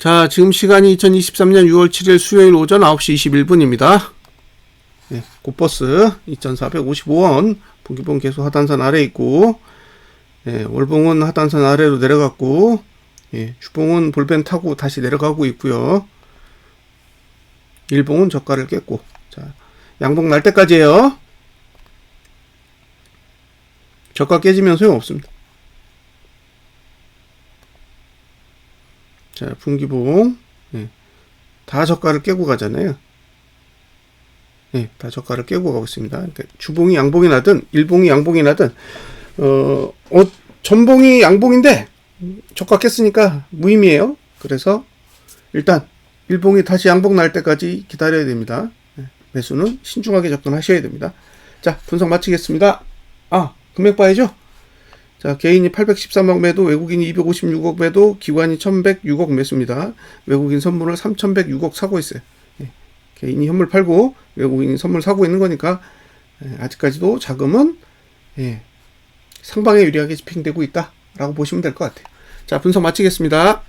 자, 지금 시간이 2023년 6월 7일 수요일 오전 9시 21분입니다. 네, 고버스 2,455원, 분기봉 계속 하단선 아래 있고, 예, 월봉은 하단선 아래로 내려갔고, 예, 주봉은 볼펜 타고 다시 내려가고 있고요. 일봉은 저가를 깼고, 자, 양봉 날 때까지예요. 저가 깨지면 소용없습니다. 자, 분기봉. 예. 다 저가를 깨고 가잖아요. 예, 다 저가를 깨고 가고 있습니다. 그러니까 주봉이 양봉이 나든, 일봉이 양봉이 나든, 어, 어, 전봉이 양봉인데, 저가 깼으니까 무의미해요. 그래서, 일단, 일봉이 다시 양봉 날 때까지 기다려야 됩니다. 예, 매수는 신중하게 접근하셔야 됩니다. 자, 분석 마치겠습니다. 아, 금액 봐야죠. 자, 개인이 813억 매도, 외국인이 256억 매도, 기관이 1106억 매수입니다. 외국인 선물을 3106억 사고 있어요. 예, 개인이 현물 팔고 외국인이 선물 사고 있는 거니까 예, 아직까지도 자금은 예, 상방에 유리하게 집행되고 있다라고 보시면 될 것 같아요. 자, 분석 마치겠습니다.